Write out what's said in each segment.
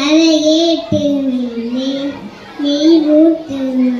கரையே திருவிழி நெய் ஊற்றுமா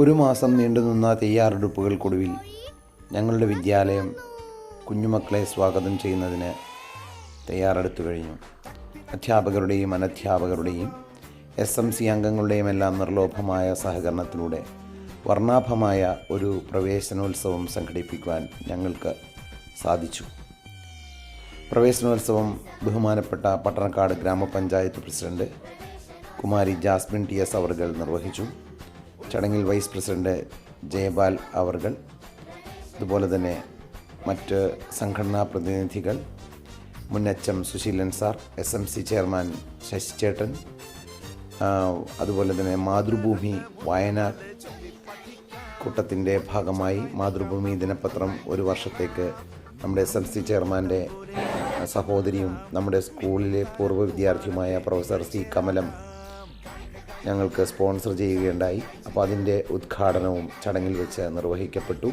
ഒരു മാസം നീണ്ടുനിന്ന തയ്യാറെടുപ്പുകൾക്കൊടുവിൽ ഞങ്ങളുടെ വിദ്യാലയം കുഞ്ഞുമക്കളെ സ്വാഗതം ചെയ്യുന്നതിന് തയ്യാറെടുത്തു കഴിഞ്ഞു. അധ്യാപകരുടെയും അനധ്യാപകരുടെയും എസ് എം സി അംഗങ്ങളുടെയും എല്ലാം നിർലോഭമായ സഹകരണത്തിലൂടെ വർണാഭമായ ഒരു പ്രവേശനോത്സവം സംഘടിപ്പിക്കുവാൻ ഞങ്ങൾക്ക് സാധിച്ചു. പ്രവേശനോത്സവം ബഹുമാനപ്പെട്ട പട്ടണക്കാട് ഗ്രാമപഞ്ചായത്ത് പ്രസിഡന്റ് കുമാരി ജാസ്മിൻ ടി എസ് അവർകൾ നിർവഹിച്ചു. ചടങ്ങിൽ വൈസ് പ്രസിഡന്റ് ജയപാൽ അവർകൾ അതുപോലെ തന്നെ മറ്റ് സംഘടനാ പ്രതിനിധികൾ മുൻ H M Susheelan sir S M C chairman ശശിചേട്ടൻ അതുപോലെ തന്നെ മാതൃഭൂമി വയനാട് കൂട്ടത്തിന്റെ ഭാഗമായി മാതൃഭൂമി ദിനപത്രം ഒരു വർഷത്തേക്ക് നമ്മുടെ എസ് എം സി ചെയർമാന്റെ സഹോദരിയും നമ്മുടെ സ്കൂളിലെ പൂർവ വിദ്യാർത്ഥിയുമായ പ്രൊഫസർ സി കമലം ഞങ്ങൾക്ക് സ്പോൺസർ ചെയ്യുകയുണ്ടായി. അപ്പോൾ അതിന്റെ ഉദ്ഘാടനവും ചടങ്ങിൽ വെച്ച് നിർവഹിക്കപ്പെട്ടു.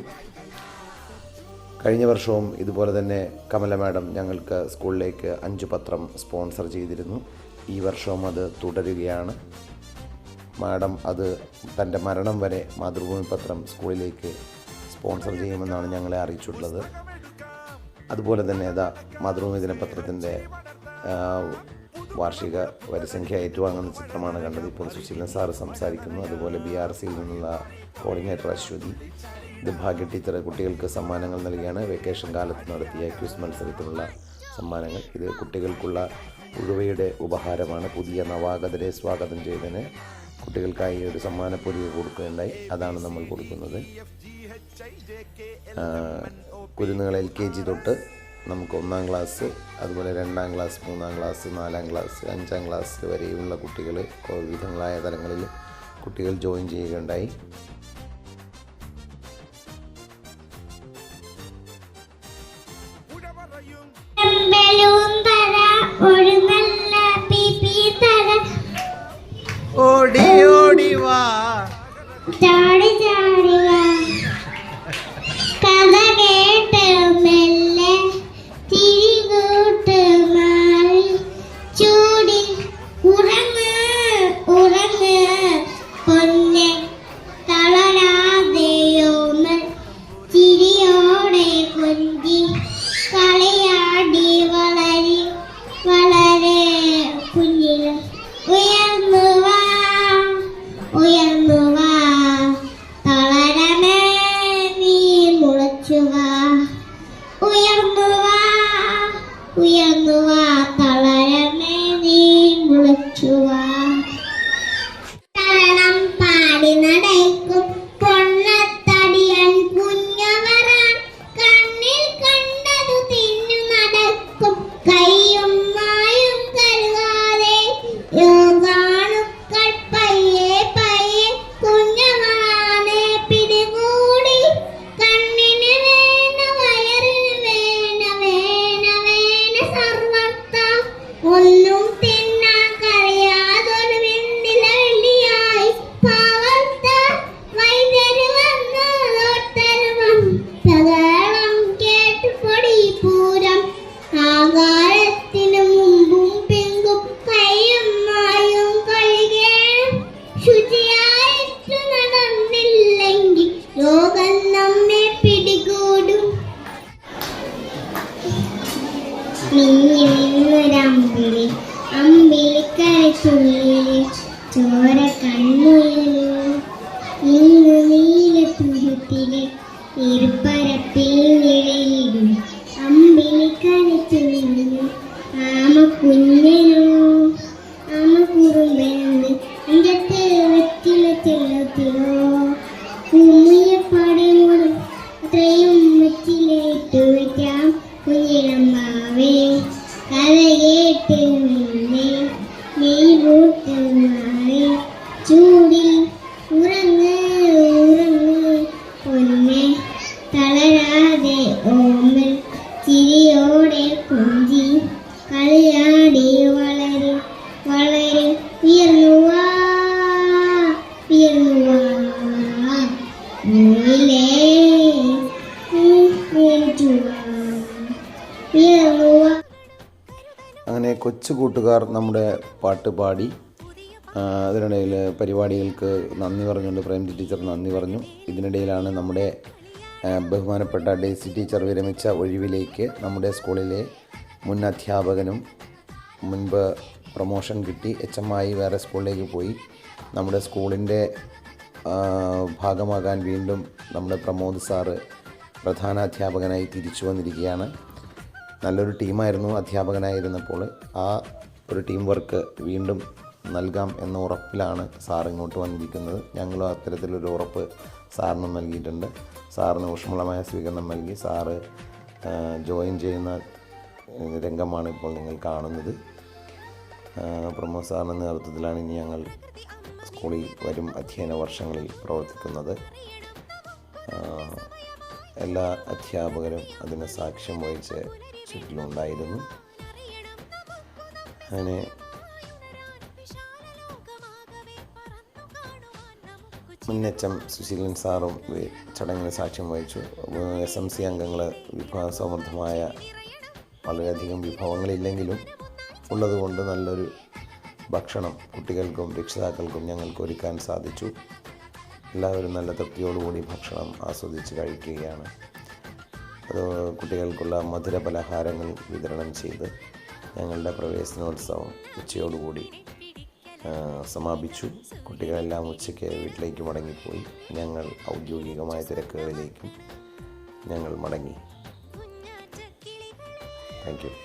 കഴിഞ്ഞ വർഷവും ഇതുപോലെ തന്നെ കമല മാഡം ഞങ്ങൾക്ക് സ്കൂളിലേക്ക് അഞ്ച് പത്രം സ്പോൺസർ ചെയ്തിരുന്നു. ഈ വർഷവും അത് തുടരുകയാണ്. മാഡം അത് തന്റെ മരണം വരെ മാതൃഭൂമി പത്രം സ്കൂളിലേക്ക് സ്പോൺസർ ചെയ്യുമെന്നാണ് ഞങ്ങളെ അറിയിച്ചിട്ടുള്ളത്. അതുപോലെ തന്നെ ഇതാ മാതൃഭൂമി ദിനപത്രത്തിന്റെ വാർഷിക വരിസംഖ്യ ഏറ്റുവാങ്ങുന്ന ചിത്രമാണ് കണ്ടത്. ഇപ്പോൾ സുശീലൻ സാറ് സംസാരിക്കുന്നു. അതുപോലെ ബി ആർ സിയിൽ നിന്നുള്ള കോർഡിനേറ്റർ അശ്വതി. ഇത് ഭാഗ്യ ടീച്ചർ കുട്ടികൾക്ക് സമ്മാനങ്ങൾ നൽകിയാണ്. വെക്കേഷൻ കാലത്ത് നടത്തിയ ക്യൂസ് മത്സരത്തിനുള്ള സമ്മാനങ്ങൾ. ഇത് കുട്ടികൾക്കുള്ള ഉഴുവയുടെ ഉപഹാരമാണ്. പുതിയ നവാഗതരെ സ്വാഗതം ചെയ്തതിന് കുട്ടികൾക്കായി ഒരു സമ്മാനപ്പൊതി കൊടുക്കുകയുണ്ടായി. അതാണ് നമ്മൾ കൊടുക്കുന്നത്. കുരുന്നുകൾ എൽ കെ ജി തൊട്ട് നമുക്ക് ഒന്നാം ക്ലാസ് അതുപോലെ രണ്ടാം ക്ലാസ് മൂന്നാം ക്ലാസ് നാലാം ക്ലാസ് അഞ്ചാം ക്ലാസ് വരെയുള്ള കുട്ടികൾ വിവിധങ്ങളായ തലങ്ങളിൽ കുട്ടികൾ ജോയിൻ ചെയ്യുകയുണ്ടായി. ഓടി ഓടി വാ. ചാടി ചാടി. അമ്പിളിക്കരച്ചുള്ളിൽ ചോര കണ്ണുയരു ഇന്നു നീല തുരുത്തിലെ ഇരുപ്പരപ്പിൽ ചിരിയോടെ പുഞ്ചി കളിയാടി വളരെ വളരെ ഉയർന്നു വാ ഉയർന്നു വാ. ഉള്ളിലേ ഉയർന്നു വാ ഉയർന്നു വാ. അങ്ങനെ കൊച്ചു കൂട്ടുകാർ നമ്മുടെ പാട്ട് പാടി അതിനിടയിൽ പരിപാടികൾക്ക് നന്ദി പറഞ്ഞുകൊണ്ട് പ്രേംജി ടീച്ചർ നന്ദി പറഞ്ഞു. ഇതിനിടയിലാണ് നമ്മുടെ ബഹുമാനപ്പെട്ട ഡേസി ടീച്ചർ വിരമിച്ച ഒഴിവിലേക്ക് നമ്മുടെ സ്കൂളിലെ മുൻ അധ്യാപകനും മുൻപ് പ്രൊമോഷൻ കിട്ടി. എച്ച് എം ആയി വേറെ സ്കൂളിലേക്ക് പോയി. നമ്മുടെ സ്കൂളിന്റെ ഭാഗമാകാൻ വീണ്ടും നമ്മുടെ പ്രമോദ് സാറ് പ്രധാന അധ്യാപകനായി തിരിച്ചു വന്നിരിക്കുകയാണ്. നല്ലൊരു ടീമായിരുന്നു അധ്യാപകനായിരുന്നപ്പോൾ. ആ ഒരു ടീം വർക്ക് വീണ്ടും നൽകാം എന്ന ഉറപ്പിലാണ് സാർ ഇങ്ങോട്ട് വന്നിരിക്കുന്നത്. ഞങ്ങളും അത്തരത്തിലൊരു ഉറപ്പ് സാറിന് നൽകിയിട്ടുണ്ട്. സാറിന് ഊഷ്മളമായ സ്വീകരണം നൽകി. സാറ് ജോയിൻ ചെയ്യുന്ന രംഗമാണ് ഇപ്പോൾ നിങ്ങൾ കാണുന്നത്. പ്രമോദ് സാറിന്റെ നേതൃത്വത്തിലാണ് ഇനി ഞങ്ങൾ സ്കൂളിൽ വരും അധ്യയന വർഷങ്ങളിൽ പ്രവർത്തിക്കുന്നത്. എല്ലാ അധ്യാപകരും അതിന് സാക്ഷ്യം വഹിച്ച് ചുറ്റിലുണ്ടായിരുന്നു. അങ്ങനെ മുന്നച്ചം സുശീലൻ സാറും ചടങ്ങിന് സാക്ഷ്യം വഹിച്ചു. എസ് എം സി അംഗങ്ങൾ വിഭവസമൃദ്ധമായ വളരെയധികം വിഭവങ്ങളില്ലെങ്കിലും ഉള്ളതുകൊണ്ട് നല്ലൊരു ഭക്ഷണം കുട്ടികൾക്കും രക്ഷിതാക്കൾക്കും ഞങ്ങൾക്ക് ഒരുക്കാൻ സാധിച്ചു. എല്ലാവരും നല്ല തൃപ്തിയോടുകൂടി ഭക്ഷണം ആസ്വദിച്ച് കഴിക്കുകയാണ്. അത് കുട്ടികൾക്കുള്ള മധുര പലഹാരങ്ങൾ വിതരണം ചെയ്ത് ഞങ്ങളുടെ പ്രവേശനോത്സവം ഉച്ചയോടുകൂടി സമാപിച്ചു. കുട്ടികളെല്ലാം ഉച്ചയ്ക്ക് വീട്ടിലേക്ക് മടങ്ങിപ്പോയി. ഞങ്ങൾ ഔദ്യോഗികമായ തിരക്കുകളിലേക്കും ഞങ്ങൾ മടങ്ങി. Thank you